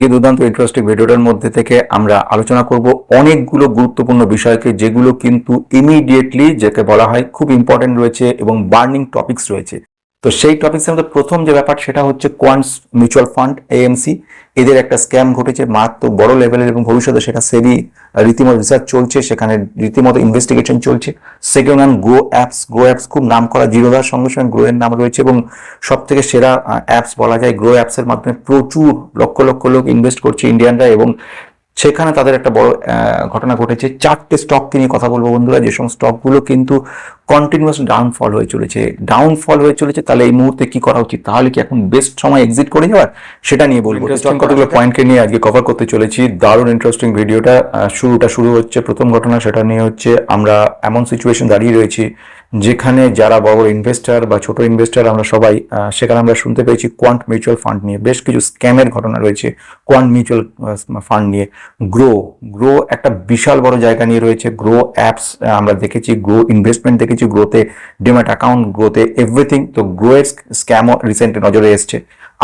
এই দুর্দান্ত ইন্টারেস্টিং ভিডিওটার মধ্যে থেকে আমরা আলোচনা করব অনেকগুলো গুরুত্বপূর্ণ বিষয়কে, যেগুলো কিন্তু ইমিডিয়েটলি যাকে বলা হয়, খুব ইম্পর্টেন্ট রয়েছে এবং বার্নিং টপিক্স রয়েছে। তো সেই টপিক্সের মধ্যে প্রথম যে ব্যাপার সেটা হচ্ছে কোয়ান্টস মিউচুয়াল ফান্ড এএমসি এদের একটা স্ক্যাম ঘটেছে, মারাত্মক বড় লেভেলের এবং ভবিষ্যতে সেটা সেবি রীতিমতো রিসার্চ চলছে, সেখানে রীতিমতো ইনভেস্টিগেশন চলছে। Second hand Groww apps Groww apps খুব নাম করা জিরোদার সঙ্গে সঙ্গে গ্রো এর নাম রয়েছে এবং সব থেকে সেরা অ্যাপস বলা যায় গ্রো অ্যাপসের মাধ্যমে প্রচুর লক্ষ লক্ষ লোক ইনভেস্ট করছে ইন্ডিয়ানরা এবং সেখানে তাদের একটা বড় ঘটনা ঘটেছে। চারটে স্টককে নিয়ে কথা বলব বন্ধুরা। যে সমস্ত স্টকগুলো কিন্তু কন্টিনিউয়াস ডাউনফল হয়ে চলেছে। ডাউনফল হয়ে চলেছে তাহলে এই মুহূর্তে কি করা উচিত? তাহলে কি এখন বেস্ট সময় এক্সিট করে যাওয়ার? সেটা নিয়ে বলব। কতগুলো পয়েন্টকে নিয়ে আজকে কভার করতে চলেছি? দারুণ ইন্টারেস্টিং ভিডিওটা শুরুটা শুরু হচ্ছে প্রথম ঘটনা সেটা নিয়ে হচ্ছে আমরা এমন সিচুয়েশন দাঁড়িয়ে রয়েছি যেখানে যারা বড় ইনভেস্টার বা ছোট ইনভেস্টার আমরা সবাই সেখানে আমরা শুনতে পেয়েছি কোয়ান্ট মিউচুয়াল ফান্ড নিয়ে। বেশ কিছু স্ক্যামের ঘটনা রয়েছে কোয়ান্ট মিউচুয়াল ফান্ড নিয়ে। গ্রো গ্রো একটা বিশাল বড় জায়গা নিয়ে রয়েছে। গ্রো অ্যাপস আমরা দেখেছি। গ্রো ইনভেস্টমেন্ট দেখেছি। গ্রোতে ডিম্যাট অ্যাকাউন্ট গ্রোতে এভরিথিং তো গ্রো এর স্ক্যামও রিসেন্ট নজরে এসছে।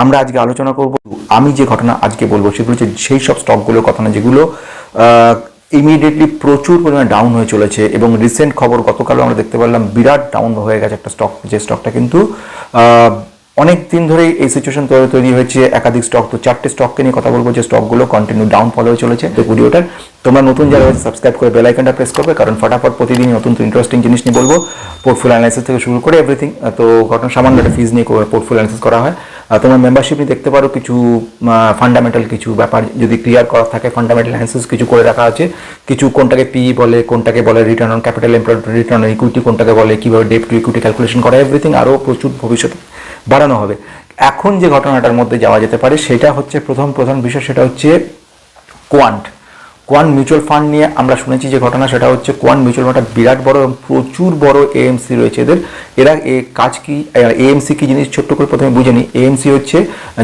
আমরা আজকে আলোচনা করব। আমি যে ঘটনা আজকে বলব সেগুলো হচ্ছে, সেই সব স্টকগুলোর কথা না, যেগুলো ইমিডিয়েটলি প্রচুর পরিমাণে ডাউন হয়ে চলেছে এবং রিসেন্ট খবর গতকালও আমরা দেখতে পারলাম বিরাট ডাউন হয়ে গেছে একটা স্টক যে স্টকটা কিন্তু অনেক দিন ধরেই এই সিচুয়েশন তৈরি তৈরি হয়েছে। একাধিক স্টক তো চারটে স্টককে নিয়ে কথা বলব, যে স্টকগুলো কন্টিনিউ ডাউন ফল হয়ে চলেছে। তো ভিডিওটার তোমরা নতুন যারা হয়েছে সাবস্ক্রাইব করে বেল আইকনটা প্রেস করবে, কারণ ফটাফট প্রতিদিন নতুন ইন্টারেস্টিং জিনিস নিয়ে বলব। পোর্টফোলিও অ্যানালাইসিস থেকে শুরু করে এভরিথিং তো ঘটনা সামান্য একটা ফিজ নিয়ে পোর্টফোলিও অ্যানালাইসিস করা হয়। তোমরা মেম্বারশিপ দেখতে পারো কিছু ফান্ডামেন্টাল কিছু ব্যাপার। যদি ক্লিয়ার করা থাকে ফান্ডামেন্টাল অ্যানালাইসিস কিছু করে রাখা আছে। কিছু কোনটাকে পি বলে, কোনটাকে বলে return on capital employed return on equity কোনটাকে বলে, কীভাবে ডেপ টু ইকুইটি ক্যালকুলেশন করা এভরিথিং আরও প্রচুর ভবিষ্যতে বাড়ানো হবে। এখন যে ঘটনাটার মধ্যে যাওয়া যেতে পারে, সেটা হচ্ছে প্রথম প্রধান বিষয়, সেটা হচ্ছে কোয়ান্ট কোয়ান্ট মিউচুয়াল ফান্ড নিয়ে আমরা শুনেছি যে ঘটনা, সেটা হচ্ছে কোয়ান মিউচুয়াল ফান্ডটা বিরাট বড় এবং প্রচুর বড় এএমসি রয়েছে এদের। এরা এ কাজ কি এএমসি কি জিনিস ছোট্ট করে প্রথমে বুঝে নিই। এএমসি হচ্ছে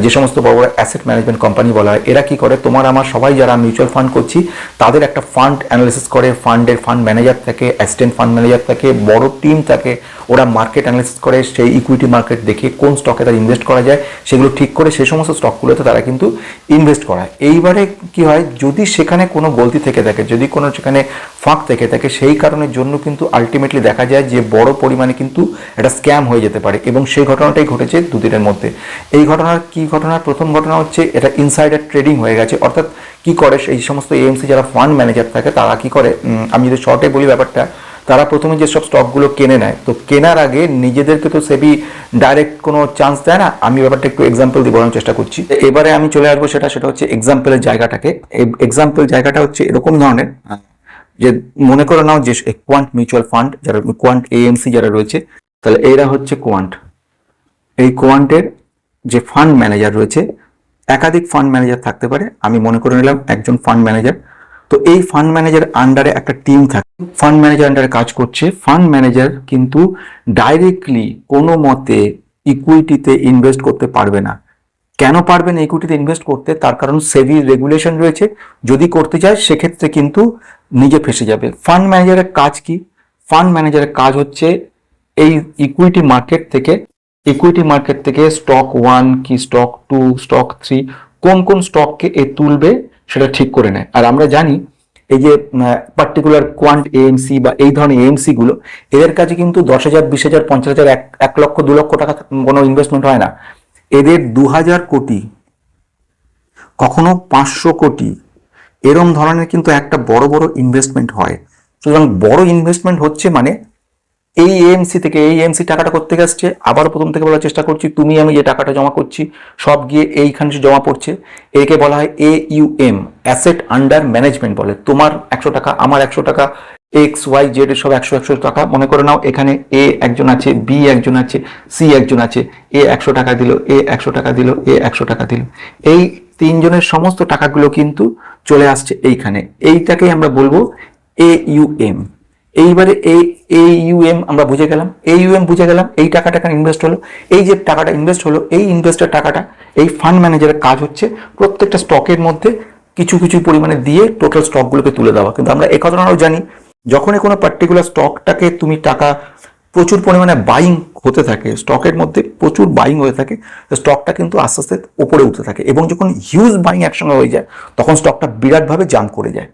যে সমস্ত বড় বড় অ্যাসেট ম্যানেজমেন্ট কোম্পানি বলা হয়। এরা কি করে? তোমার, আমার সবাই যারা মিউচুয়াল ফান্ড করছি, তাদের একটা ফান্ড অ্যানালিসিস করে। ফান্ডের ফান্ড ম্যানেজার থাকে অ্যাসিস্ট্যান্ট ফান্ড ম্যানেজার থাকে, বড় টিম থাকে। ওরা মার্কেট অ্যানালিসিস করে, সেই ইকুইটি মার্কেট দেখে কোন স্টকে তারা ইনভেস্ট করা যায়, সেগুলো ঠিক করে সেই সমস্ত স্টকগুলোতে তারা কিন্তু ইনভেস্ট করায়। এইবারে কি হয়, যদি সেখানে কোনো গলতি থেকে থাকে, যদি কোনো সেখানে ফাঁক থেকে থাকে, সেই কারণের জন্য কিন্তু আলটিমেটলি দেখা যায় যে বড় পরিমাণে কিন্তু একটা স্ক্যাম হয়ে যেতে পারে এবং সেই ঘটনাটাই ঘটেছে দুদিনের মধ্যে। এই ঘটনার কি ঘটনার প্রথম ঘটনা হচ্ছে এটা ইনসাইডার ট্রেডিং হয়ে গেছে, অর্থাৎ কি করে এই সমস্ত এএমসি যারা ফান্ড ম্যানেজার থাকে, তারা কি করে? আমি যদি শর্টে বলি ব্যাপারটা, তারা প্রথমে যেসব স্টকগুলো কেনে নেয়। তো কেনার আগে নিজেদেরকে তো সেবি ডাইরেক্ট কোনো চান্স দেয় না। আমি ব্যাপারটা একটু এক্সাম্পল দিয়ে বলার চেষ্টা করছি। এবারে আমি চলে আসব সেটা সেটা হচ্ছে এক্সাম্পলের জায়গাটাকে। এক্সাম্পল জায়গাটা হচ্ছে এরকম ধরনের। যে মনে করে নাও যে কোয়ান্ট মিউচুয়াল ফান্ড যারা কোয়ান্ট এএমসি যারা রয়েছে, তাহলে এরা হচ্ছে কোয়ান্ট এই কোয়ান্টের যে ফান্ড ম্যানেজার রয়েছে একাধিক ফান্ড ম্যানেজার থাকতে পারে, আমি মনে করে নিলাম একজন ফান্ড ম্যানেজার তো এই ফান্ড ম্যানেজার আন্ডারে একটা টিম থাকে। ফান্ড ম্যানেজার আন্ডারে কাজ করছে। ফান্ড ম্যানেজার কিন্তু ডাইরেক্টলি কোনো মতে ইকুইটিতে ইনভেস্ট করতে পারবে না। কেন পারবেন ইকুইটিতে ইনভেস্ট করতে? তার কারণ সেভি রেগুলেশন রয়েছে। যদি করতে চায়, সেক্ষেত্রে কিন্তু নিজে ফেসে যাবে। ফান্ড ম্যানেজারের কাজ কি? ফান্ড ম্যানেজারের কাজ হচ্ছে এই ইকুইটি মার্কেট থেকে ইকুইটি মার্কেট থেকে স্টক ওয়ান কি স্টক টু স্টক থ্রি কোন কোন স্টককে এ তুলবে সেটা ঠিক করে নেয়। আর আমরা জানি এই যে পার্টিকুলার কোয়ান্ট এএমসি বা এই ধরনের এএমসি গুলো, এদের কাছে কিন্তু দশ হাজার, বিশ হাজার, পঞ্চাশ হাজার, এক লক্ষ, দু লক্ষ টাকা কোনো ইনভেস্টমেন্ট হয় না। এদের দু হাজার কোটি, কখনো পাঁচশো কোটি, এরম ধরনের কিন্তু একটা বড় বড় ইনভেস্টমেন্ট হয়। সুতরাং বড় ইনভেস্টমেন্ট হচ্ছে মানে এই এএমসি থেকে, এই এএমসি টাকাটা করতে আসছে? আবারও প্রথম থেকে বলার চেষ্টা করছি, তুমি আমি যে টাকাটা জমা করছি, সব গিয়ে এইখানে জমা পড়ছে। একে বলা হয় AUM asset under management বলে। তোমার একশো টাকা, আমার একশো টাকা এক্স ওয়াই জেড সব একশো একশো টাকা। মনে করে নাও, এখানে এ একজন আছে বি একজন আছে সি একজন আছে। এ একশো টাকা দিল এ একশো টাকা দিল এ একশো টাকা দিল। এই তিনজনের সমস্ত টাকাগুলো কিন্তু চলে আসছে এইখানে। এইটাকেই আমরা বলব এ ইউএম এইবারে এই এই ইউএম আমরা বুঝে গেলাম, এই ইউএম বুঝে গেলাম, এই টাকাটা এখানে ইনভেস্ট হলো, এই যে টাকাটা ইনভেস্ট হলো, এই ইনভেস্টের টাকাটা, এই ফান্ড ম্যানেজারের কাজ হচ্ছে প্রত্যেকটা স্টকের মধ্যে কিছু কিছু পরিমাণে দিয়ে টোটাল স্টকগুলোকে তুলে দেওয়া। কিন্তু আমরা এই ঘটনাও জানি, যখনই কোনো পার্টিকুলার স্টকটাকে তুমি টাকা প্রচুর পরিমাণে বাইং হতে থাকে স্টকের মধ্যে প্রচুর বাইং হয়ে থাকে স্টকটা কিন্তু আস্তে আস্তে উপরে উঠতে থাকে এবং যখন হিউজ বাইং একসঙ্গে হয়ে যায়, তখন স্টকটা বিরাটভাবে জাম্প করে যায়।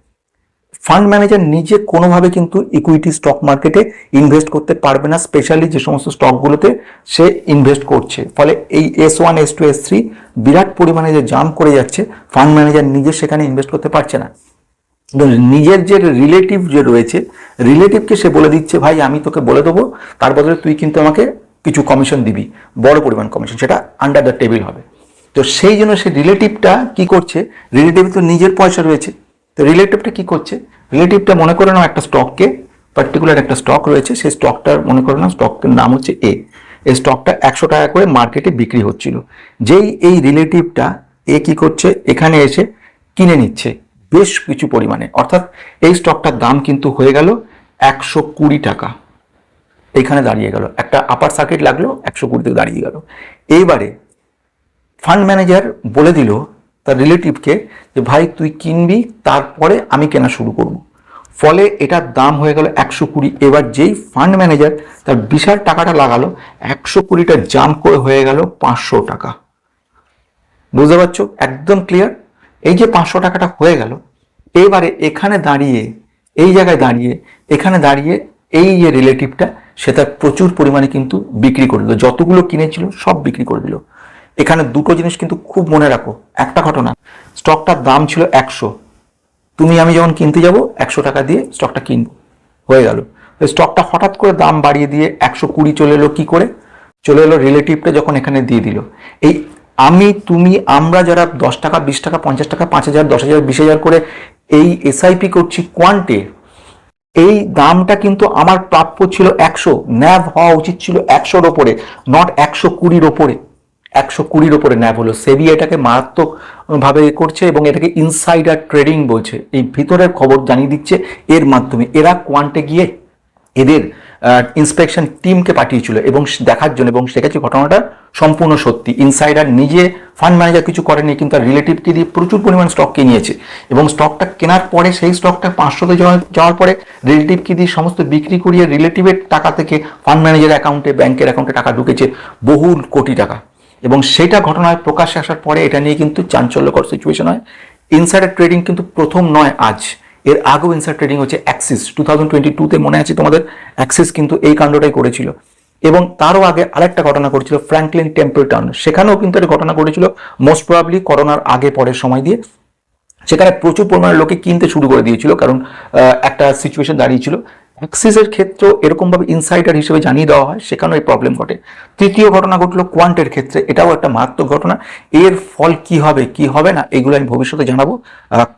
ফান্ড ম্যানেজার নিজে কোনোভাবে কিন্তু ইকুইটি স্টক মার্কেটে ইনভেস্ট করতে পারবে না স্পেশালি যে সমস্ত স্টকগুলোতে সে ইনভেস্ট করছে। ফলে এই S one S two S three বিরাট পরিমাণে যে জাম্প করে যাচ্ছে ফান্ড ম্যানেজার নিজে সেখানে ইনভেস্ট করতে পারছে না। নিজের যে রিলেটিভ যে রয়েছে রিলেটিভকে সে বলে দিচ্ছে, ভাই, আমি তোকে বলে দেবো, তার বদলে তুই কিন্তু আমাকে কিছু কমিশন দিবি, বড় পরিমাণ কমিশন সেটা আন্ডার দ্য টেবিল হবে। তো সেই জন্য সে রিলেটিভটা কি করছে রিলেটিভ তো নিজের পয়সা রয়েছে, তো রিলেটিভটা কি করছে রিলেটিভটা মনে করে নাও একটা স্টককে পার্টিকুলার একটা স্টক রয়েছে, সেই স্টকটার মনে করে নাও স্টকের নাম হচ্ছে এ এই স্টকটা একশো টাকা করে মার্কেটে বিক্রি হচ্ছিল। যেই এই রিলেটিভটা এ কি করছে? এখানে এসে কিনে নিচ্ছে বেশ কিছু পরিমাণে। অর্থাৎ এই স্টকটার দাম কিন্তু হয়ে গেল একশো কুড়ি টাকা। এখানে দাঁড়িয়ে গেল। একটা আপার সার্কিট লাগল, একশো কুড়িতে দাঁড়িয়ে গেল। এইবারে ফান্ড ম্যানেজার বলে দিল তার রিলেটিভকে যে, ভাই, তুই কিনবি, তারপরে আমি কেনা শুরু করব। ফলে এটার দাম হয়ে গেল একশো কুড়ি। এবার যেই ফান্ড ম্যানেজার তার বিশাল টাকাটা লাগালো, একশো কুড়িটা জাম্প করে হয়ে গেল পাঁচশো টাকা। বুঝতে পারছ? একদম ক্লিয়ার এই যে পাঁচশো টাকাটা হয়ে গেল, এবারে এখানে দাঁড়িয়ে, এই জায়গায় দাঁড়িয়ে, এখানে দাঁড়িয়ে এই যে রিলেটিভটা সে তার প্রচুর পরিমাণে কিন্তু বিক্রি করে দিল। যতগুলো কিনেছিল সব বিক্রি করে দিল। এখানে দুটো জিনিস কিন্তু খুব মনে রাখো। একটা ঘটনা, স্টকটার দাম ছিল একশো। তুমি, আমি যখন কিনতে যাব, একশো টাকা দিয়ে স্টকটা কিনবো। হয়ে গেল। স্টকটা হঠাৎ করে দাম বাড়িয়ে দিয়ে একশো কুড়ি চলে এলো কী করে? চলে এলো রিলেটিভটা যখন এখানে দিয়ে দিল। এই আমি, তুমি, আমরা যারা দশ টাকা, বিশ টাকা, পঞ্চাশ টাকা, পাঁচ হাজার, দশ হাজার, বিশ হাজার করে এই এসআইপি করছি কোয়ান্টে এই দামটা কিন্তু আমার প্রাপ্য ছিল একশো। ন্যাভ হওয়া উচিত ছিল একশোর ওপরে নট একশো কুড়ির ওপরে। একশো কুড়ির ওপরে ন্যাব হলো। সেবি এটাকে মারাত্মকভাবে করছে এবং এটাকে ইনসাইডার ট্রেডিং বলছে। এই ভিতরের খবর জানিয়ে দিচ্ছে এর মাধ্যমে। এরা কোয়ান্টে গিয়ে এদের ইন্সপেকশন টিমকে পাঠিয়েছিল এবং দেখার জন্য এবং সেক্ষেত্রে ঘটনাটা সম্পূর্ণ সত্যি। ইনসাইডার নিজে ফান্ড ম্যানেজার কিছু করেনি, কিন্তু তার রিলেটিভকে দিয়ে প্রচুর পরিমাণ স্টক কিনিয়েছে এবং স্টকটা কেনার পরে সেই স্টকটা পাঁচশোতে যাওয়ার পরে রিলেটিভকে দিয়ে সমস্ত বিক্রি করিয়ে রিলেটিভের টাকা থেকে ফান্ড ম্যানেজার অ্যাকাউন্টে ব্যাংকের অ্যাকাউন্টে টাকা ঢুকেছে বহু কোটি টাকা। এবং সেটা ঘটনায় প্রকাশ্যে আসার পরে এটা নিয়ে কিন্তু চাঞ্চল্যকর সিচুয়েশন হয়। ইনসাইডার ট্রেডিং কিন্তু প্রথম নয় আজ। এর আগেও ইনসাইড ট্রেডিং হচ্ছে অ্যাক্সিস টু থাউজেন্ড টোয়েন্টি টুতে মনে আছে তোমাদের? অ্যাক্সিস কিন্তু এই কাণ্ডটাই করেছিল। এবং তারও আগে আরেকটা ঘটনা করেছিল ফ্র্যাঙ্কলিন টেম্পলটন সেখানেও কিন্তু একটা ঘটনা ঘটেছিল মোস্ট প্রবাবলি করোনার আগে পরের সময় দিয়ে। সেখানে প্রচুর পরিমাণে লোকে কিনতে শুরু করে দিয়েছিল, কারণ একটা সিচুয়েশন দাঁড়িয়েছিল। অ্যাক্সিসের ক্ষেত্রেও এরকমভাবে ইনসাইডার হিসেবে জানিয়ে দেওয়া হয় সেখানেও এই প্রবলেম ঘটে। তৃতীয় ঘটনা ঘটলো কোয়ান্টের ক্ষেত্রে, এটাও একটা মারাত্মক ঘটনা। এর ফল কি হবে কি হবে না, এগুলো আমি ভবিষ্যতে জানাব।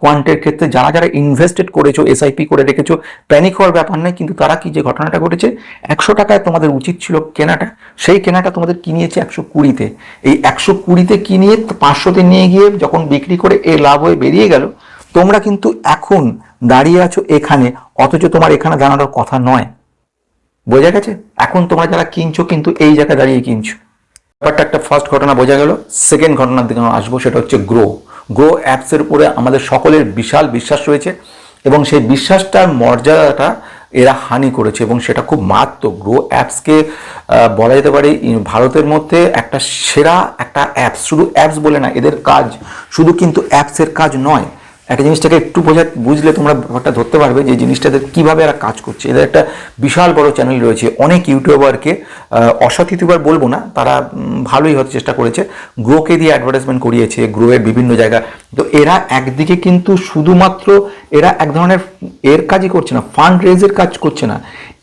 কোয়ান্টের ক্ষেত্রে যারা যারা ইনভেস্টেড করেছ এসআইপি করে রেখেছো প্যানিক হওয়ার ব্যাপার নেই কিন্তু তারা কি যে ঘটনাটা ঘটেছে, একশো টাকায় তোমাদের উচিত ছিল কেনাটা, সেই কেনাটা তোমাদের কিনিয়েছে একশো কুড়িতে। এই একশো কুড়িতে কিনিয়ে পাঁচশোতে নিয়ে গিয়ে যখন বিক্রি করে এ লাভ হয়ে বেরিয়ে গেল, তোমরা কিন্তু এখন দাঁড়িয়ে আছো এখানে, অথচ তোমার এখানে দাঁড়ানোর কথা নয়। বোঝা গেছে? এখন তোমরা যারা কিনছো কিন্তু এই জায়গায় দাঁড়িয়ে কিনছো। ব্যাপারটা একটা ফার্স্ট ঘটনা বোঝা গেল সেকেন্ড ঘটনার দিকে আমরা আসব, সেটা হচ্ছে গ্রো গ্রো অ্যাপসের উপরে আমাদের সকলের বিশাল বিশ্বাস রয়েছে এবং সেই বিশ্বাসটার মর্যাদাটা এরা হানি করেছে এবং সেটা খুব মারাত্মক। গ্রো অ্যাপসকে বলা যেতে পারে ভারতের মধ্যে একটা সেরা একটা অ্যাপস শুধু অ্যাপস বলে না, এদের কাজ শুধু কিন্তু অ্যাপসের কাজ নয় একটা জিনিসটাকে একটু বোঝা, বুঝলে তোমরা ব্যাপারটা ধরতে পারবে যে জিনিসটাতে কীভাবে এরা কাজ করছে। এদের একটা বিশাল বড় চ্যানেল রয়েছে। অনেক ইউটিউবারকে অসৎ ইউটিউবার বলব না, তারা ভালোই হতে চেষ্টা করেছে। গ্রোকে দিয়ে অ্যাডভার্টাইজমেন্ট করিয়েছে গ্রোয়ের বিভিন্ন জায়গা। তো এরা একদিকে কিন্তু শুধুমাত্র এরা এক ধরনের এর কাজই করছে না ফান্ড রেজের কাজ করছে না।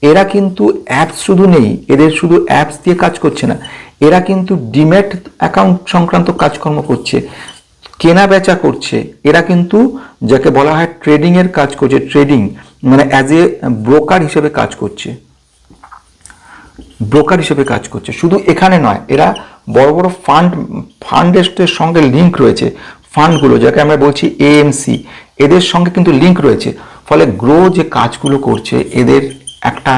এরা কিন্তু অ্যাপস শুধু নেই, এদের শুধু অ্যাপস দিয়ে কাজ করছে না। এরা কিন্তু ডিমেট অ্যাকাউন্ট সংক্রান্ত কাজকর্ম করছে। কেনা বেচা করছে, এরা কিন্তু যাকে বলা হয় ট্রেডিং এর কাজ করছে ট্রেডিং মানে অ্যাজ এ ব্রোকার হিসেবে কাজ করছে। ব্রোকার হিসেবে কাজ করছে। শুধু এখানে নয়, এরা বড় বড় ফান্ড ফান্ডেস্টের সঙ্গে লিঙ্ক রয়েছে। ফান্ডগুলো যাকে আমরা বলছি এএমসি এদের সঙ্গে কিন্তু লিঙ্ক রয়েছে। ফলে গ্রো যে কাজগুলো করছে, এদের একটা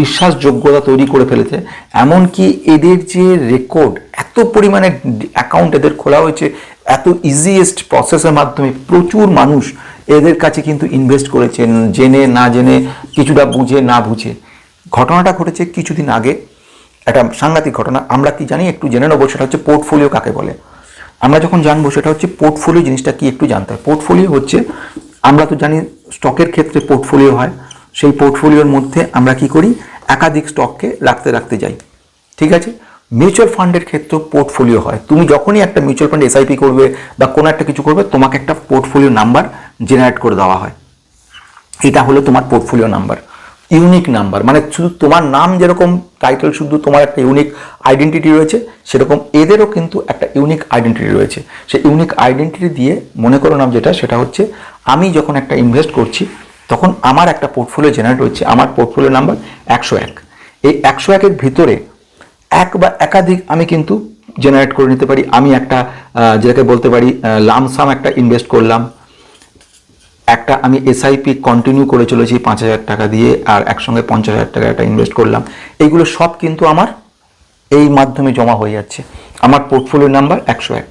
বিশ্বাসযোগ্যতা তৈরি করে ফেলেছে। এমনকি এদের যে রেকর্ড এত পরিমাণে অ্যাকাউন্ট এদের খোলা হয়েছে, এত ইজিয়েস্ট প্রসেসের মাধ্যমে প্রচুর মানুষ এদের কাছে কিন্তু ইনভেস্ট করেছেন, জেনে, না জেনে, কিছুটা বুঝে, না বুঝে। ঘটনাটা ঘটেছে কিছুদিন আগে। একটা সাংঘাতিক ঘটনা, আমরা কি জানি একটু জেনে নেব, সেটা হচ্ছে পোর্টফোলিও কাকে বলে। আমরা যখন জানব, সেটা হচ্ছে পোর্টফোলিও জিনিসটা কি, একটু জানতে হয়। পোর্টফোলিও হচ্ছে, আমরা তো জানি স্টকের ক্ষেত্রে পোর্টফোলিও হয়। সেই পোর্টফোলিওর মধ্যে আমরা কি করি? একাধিক স্টককে রাখতে রাখতে যাই। ঠিক আছে? মিউচুয়াল ফান্ডের ক্ষেত্রে পোর্টফোলিও হয়। তুমি যখনই একটা মিউচুয়াল ফান্ড এসআইপি করবে বা কোনো একটা কিছু করবে, তোমাকে একটা পোর্টফোলিও নাম্বার জেনারেট করে দেওয়া হয়। এটা হলো তোমার পোর্টফোলিও নাম্বার ইউনিক নাম্বার মানে শুধু তোমার নাম যেরকম টাইটেল শুধু তোমার একটা ইউনিক আইডেন্টিটি রয়েছে, সেরকম এদেরও কিন্তু একটা ইউনিক আইডেন্টিটি রয়েছে। সেই ইউনিক আইডেন্টিটি দিয়ে মনে করো নাম যেটা, সেটা হচ্ছে আমি যখন একটা ইনভেস্ট করছি তখন আমার একটা পোর্টফোলিও জেনারেট হচ্ছে আমার পোর্টফোলিও নাম্বার একশো এক। এই একশো একের ভিতরে এক বা একাধিক আমি কিন্তু জেনারেট করে নিতে পারি। আমি একটা যেটাকে বলতে পারি লামসাম একটা ইনভেস্ট করলাম। একটা আমি এসআইপি কন্টিনিউ করে চলেছি পাঁচ হাজার টাকা দিয়ে আর একসঙ্গে পঞ্চাশ হাজার টাকা একটা ইনভেস্ট করলাম। এইগুলো সব কিন্তু আমার এই মাধ্যমে জমা হয়ে যাচ্ছে। আমার পোর্টফোলিও নাম্বার একশো এক।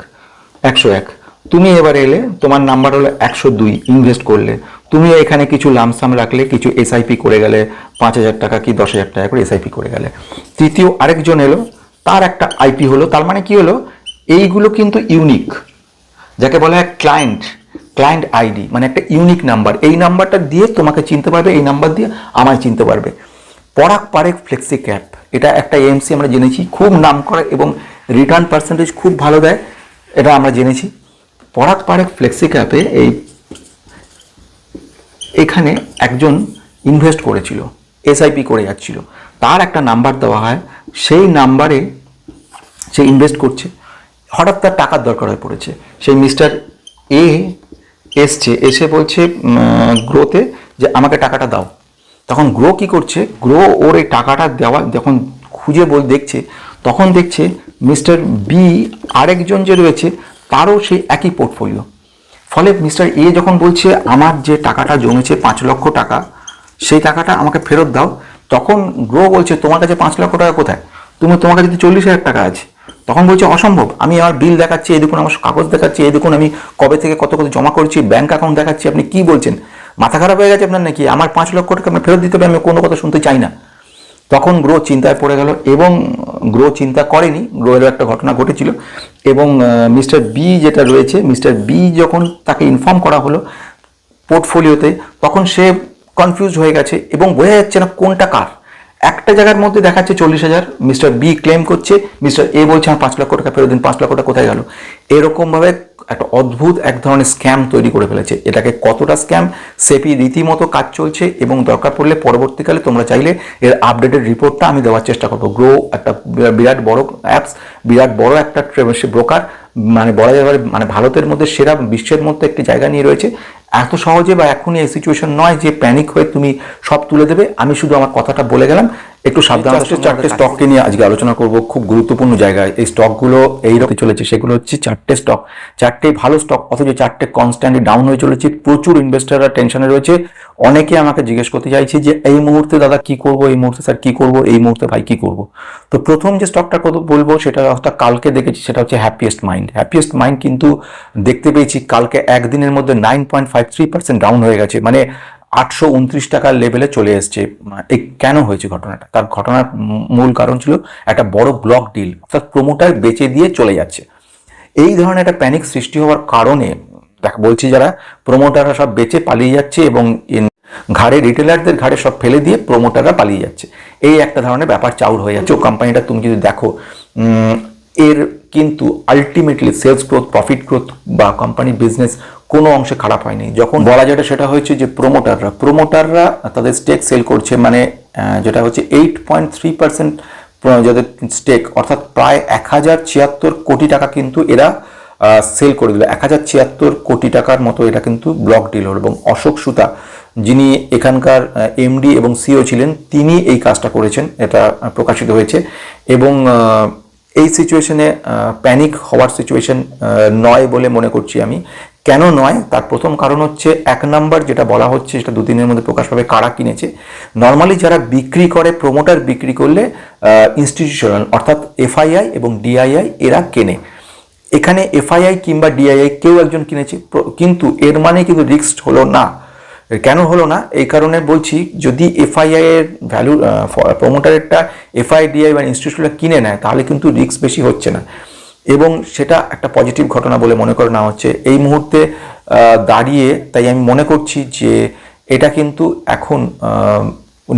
একশো এক। তুমি এবার এলে, তোমার নাম্বার হলো একশো দুই ইনভেস্ট করলে। তুমি এখানে কিছু লামসাম রাখলে, কিছু এসআইপি করে গেলে, পাঁচ হাজার টাকা কি দশ হাজার টাকা করে এসআইপি করে গেলে। তৃতীয় আরেকজন এলো, তার একটা আইপি হলো, তার মানে কি হলো, এইগুলো কিন্তু ইউনিক যাকে বলা হয় ক্লায়েন্ট ক্লায়েন্ট আইডি মানে একটা ইউনিক নাম্বার এই নাম্বারটা দিয়ে তোমাকে চিনতে পারবে, এই নাম্বার দিয়ে আমায় চিনতে পারবে। পরাগ পারেক ফ্লেক্সি ক্যাপ এটা একটা এমসি আমরা জেনেছি, খুব নাম করা এবং রিটার্ন পার্সেন্টেজ খুব ভালো দেয়, এটা আমরা জেনেছি। পরাগ পারেক ফ্লেক্সি ক্যাপে এই এখানে একজন ইনভেস্ট করেছিল এসআইপি করে যাচ্ছিল। তার একটা নাম্বার দেওয়া হয়, সেই নাম্বারে সে ইনভেস্ট করছে। হঠাৎ তার টাকার দরকার হয়ে পড়েছে। সেই মিস্টার এ এসছে, এসে বলছে গ্রোতে যে আমাকে টাকাটা দাও। তখন গ্রো কি করছে? গ্রো ওর এই টাকাটা দেওয়া, যখন খুঁজে বল দেখছে, তখন দেখছে মিস্টার বি আরেকজন যে রয়েছে তারও সেই একই পোর্টফোলিও ফলে মিস্টার এ যখন বলছে, আমার যে টাকাটা জমেছে পাঁচ লক্ষ টাকা, সেই টাকাটা আমাকে ফেরত দাও। তখন গ্রো বলছে, তোমার কাছে পাঁচ লক্ষ টাকা কোথায়? তুমি তোমার কাছে যদি চল্লিশ হাজার টাকা আছে। তখন বলছে, অসম্ভব। আমি আমার বিল দেখাচ্ছি, এই দেখুন আমার কাগজ দেখাচ্ছি, এই দেখুন আমি কবে থেকে কত কত জমা করছি ব্যাঙ্ক অ্যাকাউন্ট দেখাচ্ছি, আপনি কি বলছেন? মাথা খারাপ হয়ে গেছে আপনার নাকি? আমার পাঁচ লক্ষ টাকা আমি ফেরত দিতে হবে, আমি কোনো কথা শুনতে চাই না। তখন গ্রো চিন্তায় পড়ে গেল এবং গ্রো চিন্তা করেনি গ্রোয়েরও একটা ঘটনা ঘটেছিল এবং মিস্টার বি যেটা রয়েছে, মিস্টার বি যখন তাকে ইনফর্ম করা হলো পোর্টফোলিওতে তখন সে কনফিউজ হয়ে গেছে এবং বোঝা যাচ্ছে না কোনটা কার। একটা জায়গার মধ্যে দেখাচ্ছে চল্লিশ হাজার। মিস্টার বি ক্লেম করছে। মিস্টার এ বলছে, আমার পাঁচ লক্ষ টাকা ফেরত দিন। পাঁচ লক্ষ টাকা কোথায় গেল? এরকমভাবে একটা অদ্ভুত এক ধরনের স্ক্যাম তৈরি করে ফেলেছে। এটাকে কতটা স্ক্যাম সেপি রীতিমতো কাজ চলছে এবং দরকার পড়লে পরবর্তীকালে তোমরা চাইলে এর আপডেটেড রিপোর্টটা আমি দেওয়ার চেষ্টা করব। গ্রো একটা বিরাট বড় অ্যাপস বিরাট বড় একটা ব্রোকার মানে বলা যায় মানে ভারতের মধ্যে সেরা, বিশ্বের মধ্যে একটি জায়গা নিয়ে রয়েছে। এত সহজে বা এখনই এই সিচুয়েশন নয় যে প্যানিক হয়ে তুমি সব তুলে দেবে। আমি শুধু আমার কথাটা বলে গেলাম। একটু সাবধান চারটে স্টককে নিয়ে আজকে আলোচনা করব। খুব গুরুত্বপূর্ণ জায়গায় এই স্টকগুলো এই রকম চলেছে সেগুলো হচ্ছে চারটে স্টক চারটে ভালো স্টক অথচ চারটে কনস্ট্যান্টলি ডাউন হয়ে চলেছে প্রচুর ইনভেস্টাররা টেনশনে রয়েছে। অনেকে আমাকে জিজ্ঞেস করতে চাইছে যে এই মুহূর্তে দাদা কি করব এই মুহূর্তে স্যার কি করব এই মুহূর্তে ভাই কি করব? তো প্রথম যে স্টকটা কত বলব সেটা কালকে দেখেছি সেটা হচ্ছে হ্যাপিয়েস্ট মাইন্ড হ্যাপিয়েস্ট মাইন্ড কিন্তু দেখতে পেয়েছি কালকে একদিনের মধ্যে nine point five three percent down হয়ে গেছে। মানে আটশো উনত্রিশ টাকার লেভেলে চলে এসছে। এই কেন হয়েছে ঘটনাটা? তার ঘটনার মূল কারণ ছিল একটা বড় ব্লক ডিল অর্থাৎ প্রমোটার বেচে দিয়ে চলে যাচ্ছে। এই ধরনের একটা প্যানিক সৃষ্টি হওয়ার কারণে, দেখ, বলছি যারা প্রমোটাররা সব বেচে পালিয়ে যাচ্ছে এবং ঘাড়ে রিটেলারদের ঘাড়ে সব ফেলে দিয়ে প্রমোটাররা পালিয়ে যাচ্ছে। এই একটা ধরনের ব্যাপার চাউর হয়ে যাচ্ছে। ও কোম্পানিটা তুমি যদি দেখো এর কিন্তু ultimately sales growth profit growth বা কোম্পানির বিজনেস কোনো অংশে খারাপ হয়নি। যখন বলা যেটা সেটা হয়েছে যে প্রোমোটাররা প্রোমোটাররা তাদের স্টেক সেল করছে মানে যেটা হচ্ছে এইট পয়েন্ট থ্রি পার্সেন্ট যাদের স্টেক অর্থাৎ প্রায় এক হাজার ছিয়াত্তর কোটি টাকা কিন্তু এরা সেল করে দিল। এক হাজার ছিয়াত্তর কোটি টাকার মতো এটা কিন্তু ব্লক ডিল হল এবং অশোক সুতা, যিনি এখানকার এমডি এবং সিও ছিলেন তিনি এই কাজটা করেছেন, এটা প্রকাশিত হয়েছে এবং এই সিচুয়েশনে প্যানিক হওয়ার সিচুয়েশন নয় বলে মনে করছি আমি। কেন নয়? তার প্রথম কারণ হচ্ছে, এক নাম্বার যেটা বলা হচ্ছে, সেটা দুদিনের মধ্যে প্রকাশ পাবে কারা কিনেছে। নর্মালি যারা বিক্রি করে প্রোমোটার বিক্রি করলে ইনস্টিটিউশনাল অর্থাৎ এফআইআই এবং ডিআইআই এরা কেনে। এখানে এফআইআই কিংবা ডিআইআই কেউ একজন কিনেছে, কিন্তু এর মানে কিন্তু রিস্ক হলো না। কেন হলো না? এই কারণে বলছি, যদি এফআইআই এর ভ্যালু প্রমোটারেরটা এফআইডিআই বা ইনস্টিটিউশনটা কিনে নেয়, তাহলে কিন্তু রিস্ক বেশি হচ্ছে না। এবং সেটা একটা পজিটিভ ঘটনা বলে মনে করে না হচ্ছে। এই মুহূর্তে দাঁড়িয়ে তাই আমি মনে করছি যে এটা কিন্তু এখন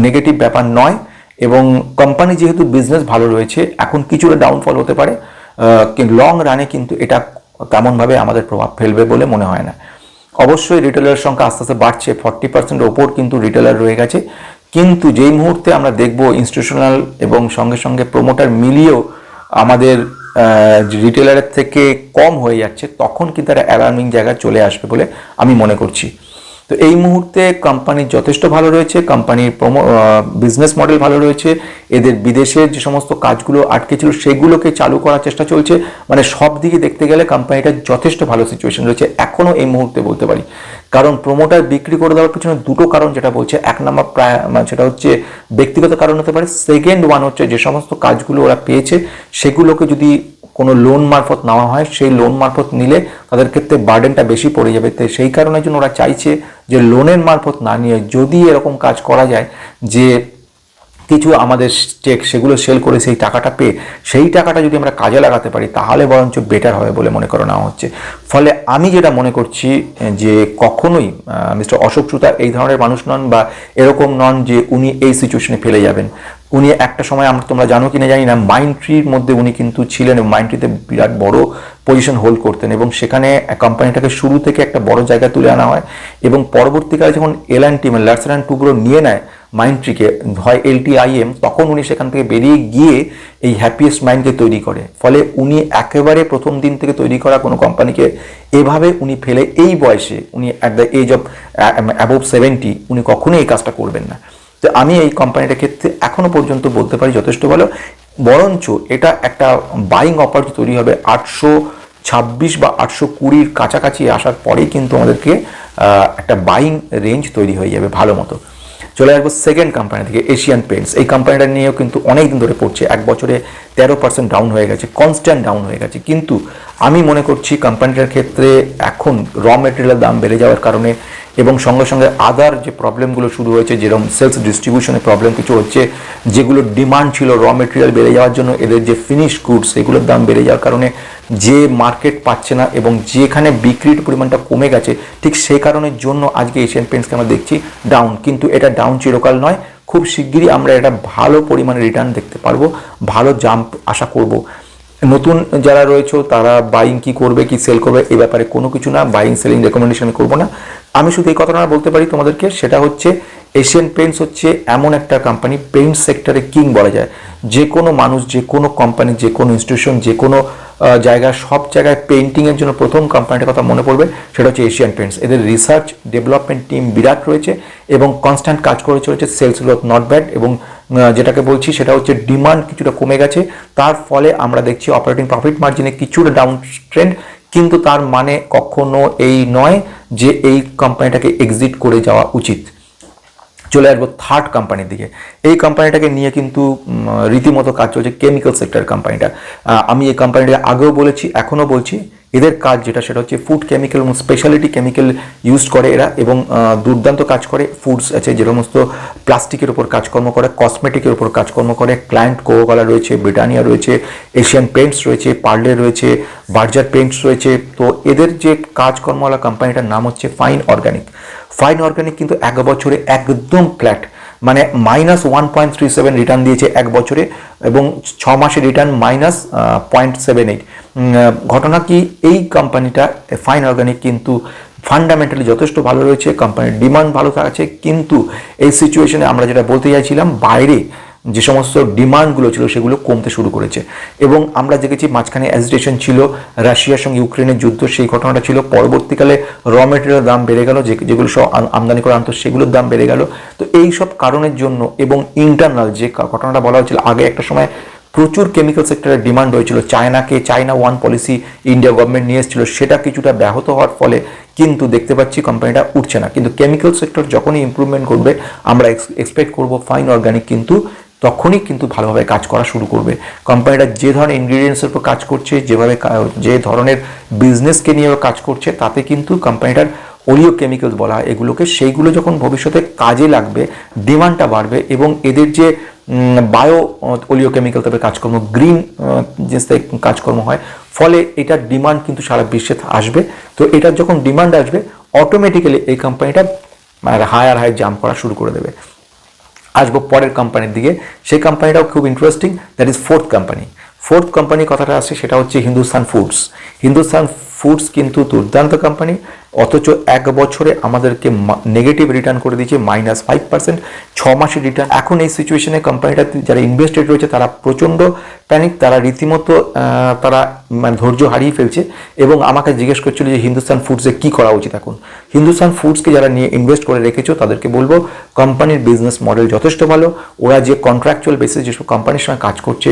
নেগেটিভ ব্যাপার নয় এবং কোম্পানি যেহেতু বিজনেস ভালো রয়েছে, এখন কিছুটা ডাউনফল হতে পারে। লং রানে কিন্তু এটা তেমনভাবে আমাদের প্রভাব ফেলবে বলে মনে হয় না। অবশ্যই রিটেলার সংখ্যা আস্তে আস্তে বাড়ছে ফর্টি পার্সেন্টের ওপর কিন্তু রিটেলার রয়ে গেছে। কিন্তু যেই মুহূর্তে আমরা দেখব ইনস্টিটিউশনাল এবং সঙ্গে সঙ্গে প্রোমোটার মিলিয়েও আমাদের রিটেলারের থেকে কম হয়ে যাচ্ছে, তখন কিন্তু একটা অ্যালার্মিং জায়গায় চলে আসবে বলে আমি মনে করছি। তো এই মুহূর্তে কোম্পানি যথেষ্ট ভালো রয়েছে কোম্পানির বিজনেস মডেল ভালো রয়েছে, এদের বিদেশের যে সমস্ত কাজগুলো আটকে ছিল সেগুলোকে চালু করার চেষ্টা চলছে মানে সব দিকে দেখতে গেলে কোম্পানিটা যথেষ্ট ভালো সিচুয়েশন রয়েছে, এখনও এই মুহূর্তে বলতে পারি। কারণ প্রমোটার বিক্রি করে দেওয়ার পিছনে দুটো কারণ যেটা বলছে, এক নম্বর প্রায় মানে সেটা হচ্ছে ব্যক্তিগত কারণ হতে পারে সেকেন্ড ওয়ান হচ্ছে যে সমস্ত কাজগুলো ওরা পেয়েছে, সেগুলোকে যদি কোনো লোন মারফত নেওয়া হয়, সেই লোন মারফত নিলে তাদের ক্ষেত্রে বার্ডেনটা বেশি পড়ে যাবে। তাই সেই কারণের জন্য ওরা চাইছে যে লোনের মারফত না নিয়ে যদি এরকম কাজ করা যায় যে কিছু আমাদের চেক সেগুলো সেল করে সেই টাকাটা পেয়ে সেই টাকাটা যদি আমরা কাজে লাগাতে পারি, তাহলে বরঞ্চ বেটার হবে বলে মনে করে নেওয়া হচ্ছে। ফলে আমি যেটা মনে করছি, যে কখনোই মিস্টার অশোক চুতা এই ধরনের মানুষ নন বা এরকম নন যে উনি এই সিচুয়েশনে ফেলে যাবেন। উনি একটা সময় আমরা তোমরা জানো কিনা জানি না মাইন্ড ট্রির মধ্যে উনি কিন্তু ছিলেন এবং মাইন্ড ট্রিতে বিরাট বড় পজিশন হোল্ড করতেন এবং সেখানে কোম্পানিটাকে শুরু থেকে একটা বড় জায়গায় তুলে আনা হয় এবং পরবর্তীকালে যখন L and T Larsen and টুগুলো নিয়ে নেয় মাইন্ড ট্রিকে হয় এলটিআইএম তখন উনি সেখান থেকে বেরিয়ে গিয়ে এই হ্যাপিয়েস্ট মাইন্ডকে তৈরি করে। ফলে উনি একেবারে প্রথম দিন থেকে তৈরি করা কোনো কোম্পানিকে এভাবে উনি ফেলে এই বয়সে, উনি at the age of above seventy উনি কখনোই এই কাজটা করবেন না। তো আমি এই কোম্পানিটার ক্ষেত্রে এখনও পর্যন্ত বলতে পারি যথেষ্ট ভালো। বরঞ্চ এটা একটা বাইং অপরচুনিটি তৈরি হবে আটশো ছাব্বিশ বা আটশো কুড়ির কাছাকাছি আসার পরেই কিন্তু আমাদেরকে একটা বাইং রেঞ্জ তৈরি হয়ে যাবে ভালো মতো। চলে আসব সেকেন্ড কোম্পানি থেকে এশিয়ান পেন্টস এই কোম্পানিটা নিয়েও কিন্তু অনেক দিন ধরে পড়ছে। এক বছরে তেরো পার্সেন্ট ডাউন হয়ে গেছে কনস্ট্যান্ট ডাউন হয়ে গেছে। কিন্তু আমি মনে করছি কোম্পানিটার ক্ষেত্রে এখন র মেটেরিয়ালের দাম বেড়ে যাওয়ার কারণে এবং সঙ্গে সঙ্গে আদার যে প্রবলেমগুলো শুরু হয়েছে, যেরকম সেলস ডিস্ট্রিবিউশনের প্রবলেম কিছু হচ্ছে, যেগুলো ডিমান্ড ছিল র মেটেরিয়াল বেড়ে যাওয়ার জন্য, এদের যে ফিনিশ গুডস এগুলোর দাম বেড়ে যাওয়ার কারণে যে মার্কেট পাচ্ছে না এবং যেখানে বিক্রির পরিমাণটা কমে গেছে, ঠিক সেই কারণের জন্য আজকে এশিয়ান পেন্টসকে আমরা দেখছি ডাউন কিন্তু এটা ডাউন চিরকাল নয়, খুব শিগগিরই আমরা এটা ভালো পরিমাণে রিটার্ন দেখতে পারব, ভালো জাম্প আশা করব। নতুন যারা রয়েছে, তারা বাইং কি করবে, কি সেল করবে, এ ব্যাপারে কোনো কিছু না বাইং সেলিং রেকমেন্ডেশন করব না। আমি শুধু এই কথাটা বলতে পারি তোমাদেরকে, সেটা হচ্ছে এশিয়ান পেন্টস হচ্ছে এমন একটা কোম্পানি পেন্ট সেক্টরে কিং বলা যায়। যে কোনো মানুষ, যে কোনো কোম্পানি যে কোনো ইনস্টিটিউশন যে কোনো আহ, জায়গায় সব জায়গায় পেন্টিংয়ের জন্য প্রথম কোম্পানিটার কথা মনে পড়বে সেটা হচ্ছে এশিয়ান পেন্টস এদের রিসার্চ ডেভেলপমেন্ট টিম বিরাট রয়েছে এবং কনস্ট্যান্ট কাজ করে চলেছে সেলস গ্রোথ নট ব্যাড এবং যেটাকে বলছি সেটা হচ্ছে ডিমান্ড কিছুটা কমে গেছে। তার ফলে আমরা দেখছি অপারেটিং প্রফিট মার্জিনে কিছুটা ডাউন ট্রেন্ড কিন্তু তার মানে কখনো এই নয় যে এই কোম্পানিটাকে এক্সিট করে যাওয়া উচিত। চলে আসব থার্ড কোম্পানির দিকে। এই কোম্পানিটাকে নিয়ে কিন্তু রীতিমতো কাজ চলছে কেমিক্যাল সেক্টর কোম্পানিটা আমি এই কোম্পানিটা আগেও বলেছি, এখনও বলছি। এদের কাজ যেটা সেটা হচ্ছে ফুড কেমিক্যাল এবং স্পেশালিটি কেমিক্যাল ইউজ করে এরা এবং দুর্দান্ত কাজ করে। ফুডস আছে যে সমস্ত প্লাস্টিকের উপর কাজকর্ম করে কসমেটিকের উপর কাজকর্ম করে। ক্লায়েন্ট কোকোকলা রয়েছে ব্রিটানিয়া রয়েছে এশিয়ান পেন্টস রয়েছে পার্লে রয়েছে বার্জার পেন্টস রয়েছে। তো এদের যে কাজকর্মওয়ালা কোম্পানিটার নাম হচ্ছে ফাইন অর্গানিক ফাইন অর্গানিক কিন্তু এক বছরে একদম ফ্ল্যাট মানে minus one point three seven return দিয়েছে এক বছরে এবং ছ মাসে return minus point seven eight ঘটনা কি? এই কোম্পানিটা ফাইন অর্গানিক কিন্তু ফান্ডামেন্টালি যথেষ্ট ভালো রয়েছে কোম্পানির ডিমান্ড ভালো থাকছে, কিন্তু এই সিচুয়েশনে আমরা যেটা বলতে চাইছিলাম, বাইরে যে সমস্ত ডিমান্ডগুলো ছিল সেগুলো কমতে শুরু করেছে। এবং আমরা দেখেছি মাঝখানে অ্যাজিটেশন ছিল, রাশিয়ার সঙ্গে ইউক্রেনের যুদ্ধ সেই ঘটনাটা ছিল। পরবর্তীকালে র মেটেরিয়ালের দাম বেড়ে গেল যেগুলো সব আমদানি করে আনতো সেগুলোর দাম বেড়ে গেল। তো এই সব কারণের জন্য এবং ইন্টারনাল যে ঘটনাটা বলা হয়েছিল, আগে একটা সময় প্রচুর কেমিক্যাল সেক্টরের ডিমান্ড হয়েছিল। চায়নাকে China one policy India government নিয়ে এসেছিল, সেটা কিছুটা ব্যাহত হওয়ার ফলে কিন্তু দেখতে পাচ্ছি কোম্পানিটা উঠছে না। কিন্তু কেমিক্যাল সেক্টর যখনই ইমপ্রুভমেন্ট করবে আমরা এক্সপেক্ট করব ফাইন অর্গানিক কিন্তু তখনই কিন্তু ভালোভাবে কাজ করা শুরু করবে। কোম্পানিটা যে ধরনের ইনগ্রিডিয়েন্টসের উপর কাজ করছে, যেভাবে যে ধরনের বিজনেসকে নিয়ে কাজ করছে, তাতে কিন্তু কোম্পানিটার ওলিও কেমিক্যালস বলা হয় এগুলোকে, সেইগুলো যখন ভবিষ্যতে কাজে লাগবে ডিমান্ডটা বাড়বে এবং এদের যে বায়ো ওলিও কেমিক্যাল তবে কাজকর্ম গ্রিন যে কাজকর্ম হয়, ফলে এটার ডিমান্ড কিন্তু সারা বিশ্বে আসবে। তো এটার যখন ডিমান্ড আসবে অটোমেটিক্যালি এই কোম্পানিটা হায়ার হায়ার জাম্প করা শুরু করে দেবে। আসব পরের কোম্পানির দিকে। সেই কোম্পানিটাও খুব interesting that is fourth company fourth company কথাটা আসছে, সেটা হচ্ছে হিন্দুস্তান ফুডস হিন্দুস্তান ফুডস কিন্তু দুর্দান্ত কোম্পানি অথচ এক বছরে আমাদেরকে নেগেটিভ রিটার্ন করে দিয়েছে মাইনাস ফাইভ পার্সেন্ট ছ মাসের রিটার্ন এখন এই সিচুয়েশনে কোম্পানিটা যারা ইনভেস্টেড রয়েছে, তারা প্রচণ্ড প্যানিক তারা রীতিমতো তারা মানে ধৈর্য হারিয়ে ফেলছে। এবং আমাকে জিজ্ঞেস করছিল যে হিন্দুস্তান ফুডসে কী করা উচিত এখন? হিন্দুস্তান ফুডসকে যারা নিয়ে ইনভেস্ট করে রেখেছো, তাদেরকে বলব কোম্পানির বিজনেস মডেল যথেষ্ট ভালো। ওরা যে কন্ট্রাকচুয়াল বেসিস যেসব কোম্পানির সঙ্গে কাজ করছে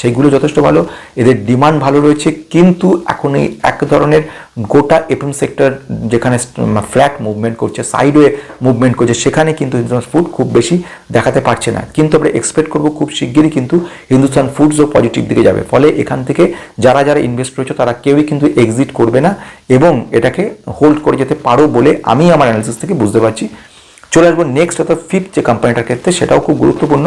সেইগুলো যথেষ্ট ভালো। এদের ডিমান্ড ভালো রয়েছে। কিন্তু এখন এই এক ধরনের গোটা এফএম সেক্টর যেখানে ফ্ল্যাট মুভমেন্ট করছে সাইডওয়ে মুভমেন্ট করছে, সেখানে কিন্তু হিন্দুস্তান ফুড খুব বেশি দেখাতে পারছে না। কিন্তু আমরা এক্সপেক্ট করব খুব শিগগিরই কিন্তু হিন্দুস্তান ফুডসও পজিটিভ দিকে যাবে। ফলে এখান থেকে যারা যারা ইনভেস্ট করেছে, তারা কেউই কিন্তু এক্সিট করবে না এবং এটাকে হোল্ড করে যেতে পারো বলে আমি আমার অ্যানালিসিস থেকে বুঝতে পারছি। চলে আসব নেক্সট অর্থাৎ ফিফথ যে কোম্পানিটার ক্ষেত্রে, সেটাও খুব গুরুত্বপূর্ণ।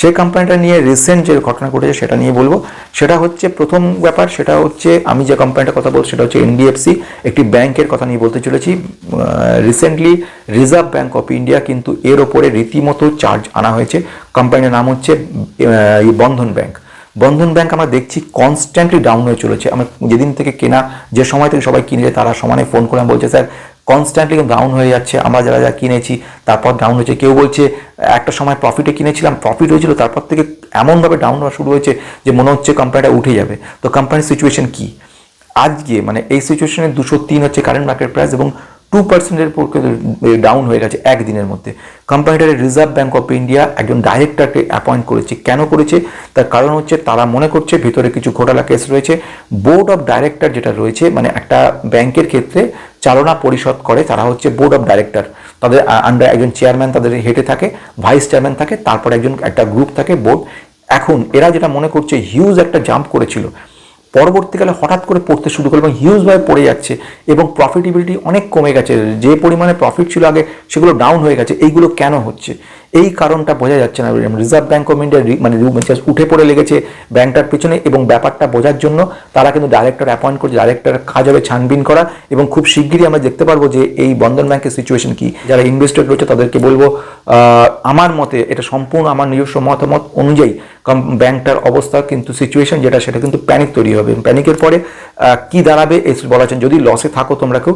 সেই কোম্পানিটা নিয়ে রিসেন্ট যে ঘটনা ঘটেছে, সেটা নিয়ে বলব। সেটা হচ্ছে প্রথম ব্যাপার, সেটা হচ্ছে আমি যে কোম্পানিটার কথা বলছি, সেটা হচ্ছে এনডিএফসি একটি ব্যাংকের কথা নিয়ে বলতে চলেছি। Recently Reserve Bank of India কিন্তু এর ওপরে রীতিমতো চার্জ আনা হয়েছে। কোম্পানির নাম হচ্ছে বন্ধন ব্যাংক। বন্ধন ব্যাংক আমরা দেখছি কনস্ট্যান্টলি ডাউন হয়ে চলেছে। আমরা যেদিন থেকে কেনা, যে সময় থেকে সবাই কিনেছে, তারা সমানে ফোন করে বলছে, স্যার কনস্ট্যান্টলি ডাউন হয়ে যাচ্ছে। আমরা যারা যা কিনেছি, তারপর ডাউন হয়েছে। কেউ বলছে, একটা সময় প্রফিটে কিনেছিলাম প্রফিট হয়েছিল, তারপর থেকে এমনভাবে ডাউন হওয়া শুরু হয়েছে যে মনে হচ্ছে কোম্পানিটা উঠে যাবে। তো কোম্পানির সিচুয়েশন কি? আজকে মানে এই সিচুয়েশনে দুশো তিন হচ্ছে কারেন্ট মার্কেট প্রাইস এবং টু পার্সেন্টের ডাউন হয়ে গেছে একদিনের মধ্যে। কোম্পানিটার রিজার্ভ ব্যাঙ্ক অফ ইন্ডিয়া একজন ডাইরেক্টরকে অ্যাপয়েন্ট করেছে। কেন করেছে? তার কারণ হচ্ছে তারা মনে করছে ভিতরে কিছু ঘোটালা কেস রয়েছে। বোর্ড অফ ডাইরেক্টর যেটা রয়েছে মানে একটা ব্যাংকের ক্ষেত্রে চালনা পরিষদ করে, তারা হচ্ছে বোর্ড অফ ডাইরেক্টর তাদের আন্ডার একজন চেয়ারম্যান তাদের হেটে থাকে ভাইস চেয়ারম্যান থাকে, তারপর একজন, একটা গ্রুপ থাকে বোর্ড এখন এরা যেটা মনে করছে হিউজ একটা জাম্প করেছিল। পরবর্তীকালে হঠাৎ করে পড়তে শুরু করল এবং হিউজভাবে পড়ে যাচ্ছে এবং প্রফিটেবিলিটি অনেক কমে গেছে। যে পরিমাণে প্রফিট ছিল আগে সেগুলো ডাউন হয়ে গেছে। এইগুলো কেন হচ্ছে? এই কারণটা বোঝা যাচ্ছে না। রিজার্ভ ব্যাঙ্ক অফ ইন্ডিয়া মানে উঠে পড়ে লেগেছে ব্যাংকটার পিছনে এবং ব্যাপারটা বোঝার জন্য তারা কিন্তু ডাইরেক্টর অ্যাপয়েন্ট করছে। ডাইরেক্টর কাজ হবে ছানবিন করা এবং খুব শিগগিরই আমরা দেখতে পারব যে এই বন্ধন ব্যাংকের সিচুয়েশন কি। যারা ইনভেস্টেড রয়েছে তাদেরকে বলব আমার মতে এটা সম্পূর্ণ আমার নিজস্ব মতামত অনুযায়ী ব্যাংকটার অবস্থা, কিন্তু সিচুয়েশন যেটা, সেটা কিন্তু প্যানিক তৈরি হবে। প্যানিকের পরে কি দাঁড়াবে বলা না। যদি লসে থাকো তোমরা কেউ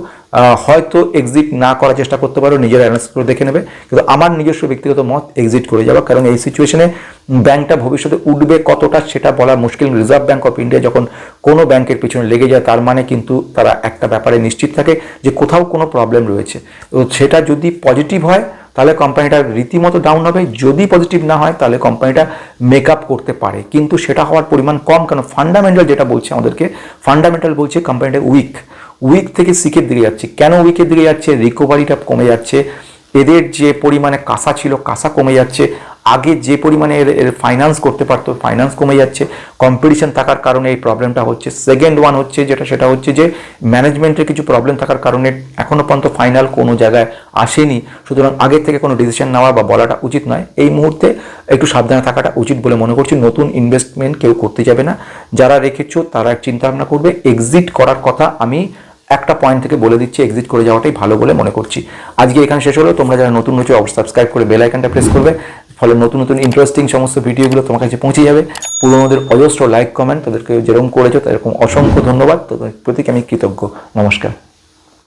হয়তো এক্সিট না করার চেষ্টা করতে পারো, নিজের অ্যানালিস করে দেখে নেবে। কিন্তু আমার নিজস্ব ব্যক্তিগত মত এক্সিট করে যাওয়া। কারণ এই সিচুয়েশনে ব্যাংকটা ভবিষ্যতে উঠবে কতটা, সেটা বলা মুশকিল। রিজার্ভ ব্যাংক অফ ইন্ডিয়া যখন কোনো ব্যাংকের পিছনে লেগে যায়, তার মানে কিন্তু তারা একটা ব্যাপারে নিশ্চিত থাকে যে কোথাও কোনো প্রবলেম রয়েছে। তো সেটা যদি পজিটিভ হয় তাহলে কোম্পানিটা রীতিমতো ডাউন হবে। যদি পজিটিভ না হয়, তাহলে কোম্পানিটা মেক করতে পারে। কিন্তু সেটা হওয়ার পরিমাণ কম কেন ফান্ডামেন্টাল যেটা বলছে আমাদেরকে ফান্ডামেন্টাল বলছে কোম্পানিটা উইক উইক থেকে সিকের দিকে যাচ্ছে। কেন উইকের দিকে যাচ্ছে? রিকভারিটা কমে যাচ্ছে। এদের যে পরিমাণে কাঁসা ছিল, কাঁসা কমে যাচ্ছে। আগে যে পরিমাণে এর- ফাইন্যান্স করতে পারতো ফাইন্যান্স কমে যাচ্ছে। কম্পিটিশন থাকার কারণে এই প্রবলেমটা হচ্ছে। সেকেন্ড ওয়ান হচ্ছে যেটা, সেটা হচ্ছে যে ম্যানেজমেন্টের কিছু প্রবলেম থাকার কারণে এখনও পর্যন্ত ফাইনাল কোনো জায়গায় আসেনি। সুতরাং আগের থেকে কোনো ডিসিশন নেওয়া বা বলাটা উচিত নয়। এই মুহূর্তে একটু সাবধানে থাকাটা উচিত বলে মনে করছি। নতুন ইনভেস্টমেন্ট কেউ করতে যাবে না। যারা রেখেছো তারা চিন্তা ভাবনা করবে। এক্সিট করার কথা আমি একটা পয়েন্ট থেকে বলে দিচ্ছি এক্সিট করে যাওয়াটাই ভালো বলে মনে করছি। আজকে এখানে শেষ হলো, তোমরা যারা নতুন হচ্ছে অবশ্যই সাবস্ক্রাইব করে বেল আইকনটা প্রেস করবে। ফলে নতুন নতুন ইন্টারেস্টিং সমস্ত ভিডিওগুলো তোমার কাছে পৌঁছে যাবে। পুরোনোদের অজস্র লাইক কমেন্ট তাদেরকে যেরকম করেছ তাদেরকম অসংখ্য ধন্যবাদ। তাদের প্রতি আমি কৃতজ্ঞ। নমস্কার।